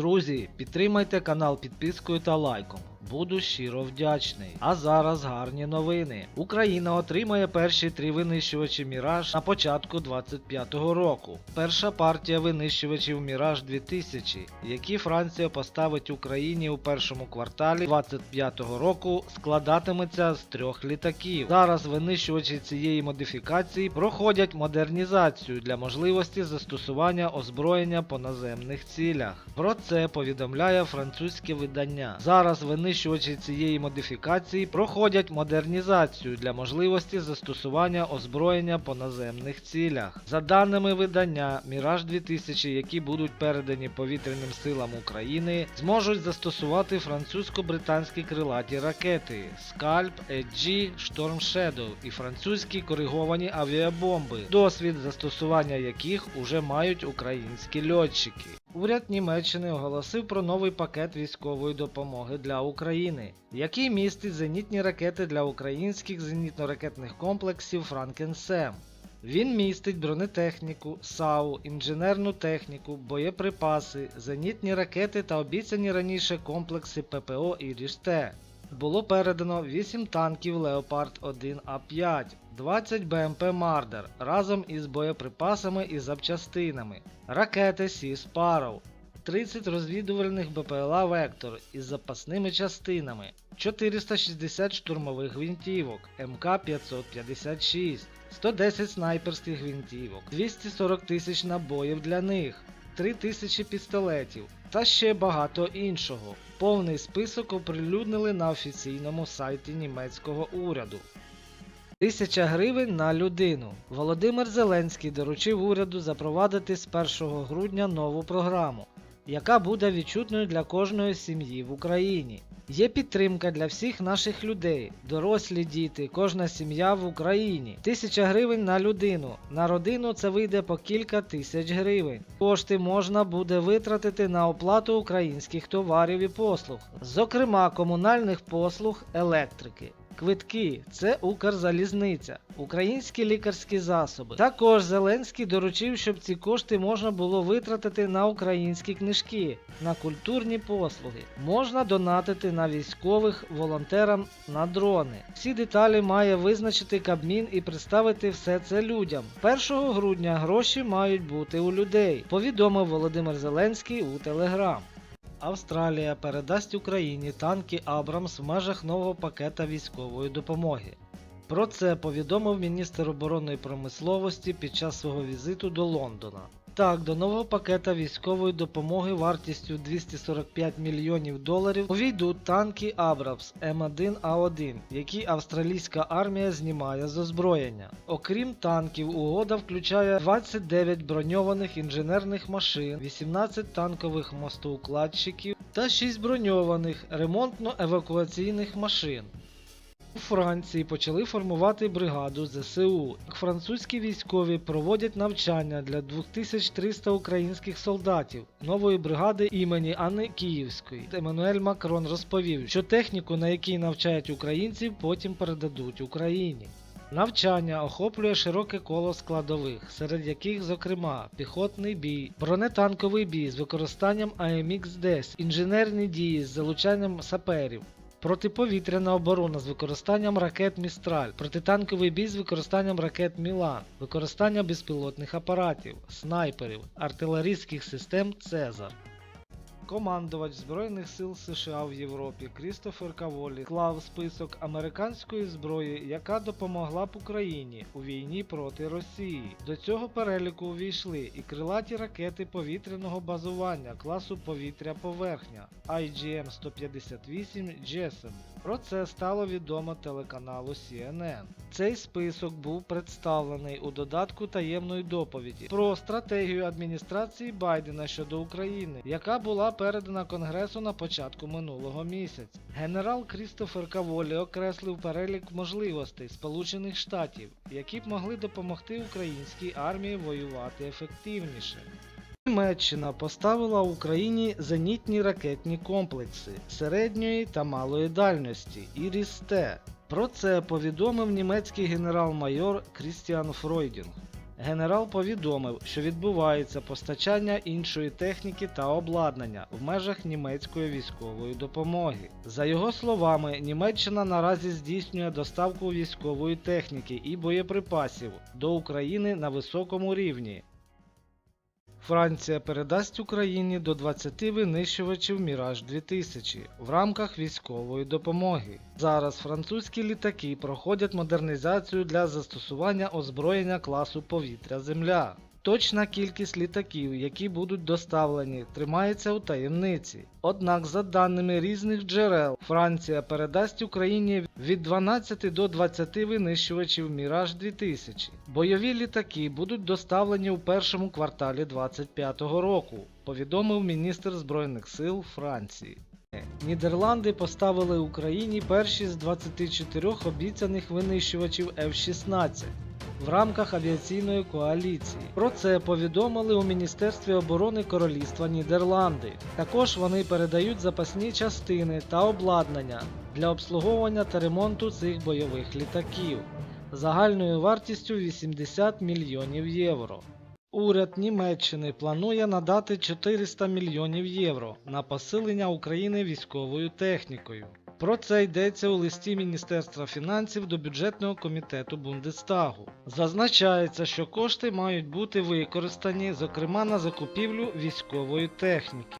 Друзі, підтримайте канал підпискою та лайком. Буду щиро вдячний. А зараз гарні новини. Україна отримає перші три винищувачі Міраж на початку 25-го року. Перша партія винищувачів Міраж 2000, які Франція поставить Україні у першому кварталі 25-го року, складатиметься з трьох літаків. Зараз винищувачі цієї модифікації проходять модернізацію для можливості застосування озброєння по наземних цілях. Про це повідомляє французьке видання. Зараз винищувачі цієї модифікації проходять модернізацію для можливості застосування озброєння по наземних цілях. За даними видання, Міраж 2000, які будуть передані повітряним силам України, зможуть застосувати французько-британські крилаті ракети Скальп, Еджі, Shadow і французькі кориговані авіабомби, досвід застосування яких уже мають українські льотчики. Уряд Німеччини оголосив про новий пакет військової допомоги для України, який містить зенітні ракети для українських зенітно-ракетних комплексів Франкенсем. Він містить бронетехніку, САУ, інженерну техніку, боєприпаси, зенітні ракети та обіцяні раніше комплекси ППО і Ріште. Було передано 8 танків Леопард 1 А5, 20 БМП Мардер разом із боєприпасами і запчастинами, ракети Сі Sparrow, 30 розвідувальних БПЛА Вектор із запасними частинами, 460 штурмових гвинтівок МК-556, 110 снайперських гвинтівок, 240 тисяч набоїв для них, 3 тисячі пістолетів та ще багато іншого. Повний список оприлюднили на офіційному сайті німецького уряду. Тисяча гривень на людину. Володимир Зеленський доручив уряду запровадити з 1 грудня нову програму, яка буде відчутною для кожної сім'ї в Україні. Є підтримка для всіх наших людей, дорослі діти, кожна сім'я в Україні. Тисяча гривень на людину. На родину це вийде по кілька тисяч гривень. Кошти можна буде витратити на оплату українських товарів і послуг, зокрема комунальних послуг, електрики. Квитки це Укрзалізниця, українські лікарські засоби. Також Зеленський доручив, щоб ці кошти можна було витратити на українські книжки, на культурні послуги. Можна донатити на військових волонтерам на дрони. Всі деталі має визначити Кабмін і представити все це людям. 1 грудня гроші мають бути у людей, повідомив Володимир Зеленський у Телеграм. Австралія передасть Україні танки Абрамс в межах нового пакета військової допомоги. Про це повідомив міністр оборонної промисловості під час свого візиту до Лондона. Так, до нового пакета військової допомоги вартістю 245 мільйонів доларів увійдуть танки Абрамс М1А1, які австралійська армія знімає з озброєння. Окрім танків, угода включає 29 броньованих інженерних машин, 18 танкових мостоукладчиків та 6 броньованих ремонтно-евакуаційних машин. У Франції почали формувати бригаду ЗСУ. Французькі військові проводять навчання для 2300 українських солдатів нової бригади імені Анни Київської. Еммануель Макрон розповів, що техніку, на якій навчають українців, потім передадуть Україні. Навчання охоплює широке коло складових, серед яких, зокрема, піхотний бій, бронетанковий бій з використанням АМХ-10, інженерні дії з залучанням саперів, Протиповітряна оборона з використанням ракет Містраль, протитанковий бій з використанням ракет Мілан, використання безпілотних апаратів, снайперів, артилерійських систем Цезар. Командувач Збройних сил США в Європі Крістофер Каволі склав список американської зброї, яка допомогла б Україні у війні проти Росії. До цього переліку увійшли і крилаті ракети повітряного базування класу повітря-поверхня IGM-158 JASSM. Про це стало відомо телеканалу CNN. Цей список був представлений у додатку таємної доповіді про стратегію адміністрації Байдена щодо України, яка була передана Конгресу на початку минулого місяця. Генерал Крістофер Каволі окреслив перелік можливостей Сполучених Штатів, які б могли допомогти українській армії воювати ефективніше. Німеччина поставила Україні зенітні ракетні комплекси середньої та малої дальності Іріс-Т. Про це повідомив німецький генерал-майор Крістіан Фройдінг. Генерал повідомив, що відбувається постачання іншої техніки та обладнання в межах німецької військової допомоги. За його словами, Німеччина наразі здійснює доставку військової техніки і боєприпасів до України на високому рівні. Франція передасть Україні до 20 винищувачів Міраж 2000 в рамках військової допомоги. Зараз французькі літаки проходять модернізацію для застосування озброєння класу повітря-земля. Точна кількість літаків, які будуть доставлені, тримається у таємниці. Однак, за даними різних джерел, Франція передасть Україні від 12 до 20 винищувачів Міраж 2000. Бойові літаки будуть доставлені у першому кварталі 2025 року, повідомив міністр Збройних сил Франції. Нідерланди поставили Україні перші з 24 обіцяних винищувачів F-16 в рамках авіаційної коаліції. Про це повідомили у Міністерстві оборони Королівства Нідерланди. Також вони передають запасні частини та обладнання для обслуговування та ремонту цих бойових літаків загальною вартістю 80 мільйонів євро. Уряд Німеччини планує надати 400 мільйонів євро на посилення України військовою технікою. Про це йдеться у листі Міністерства фінансів до бюджетного комітету Бундестагу. Зазначається, що кошти мають бути використані, зокрема на закупівлю військової техніки.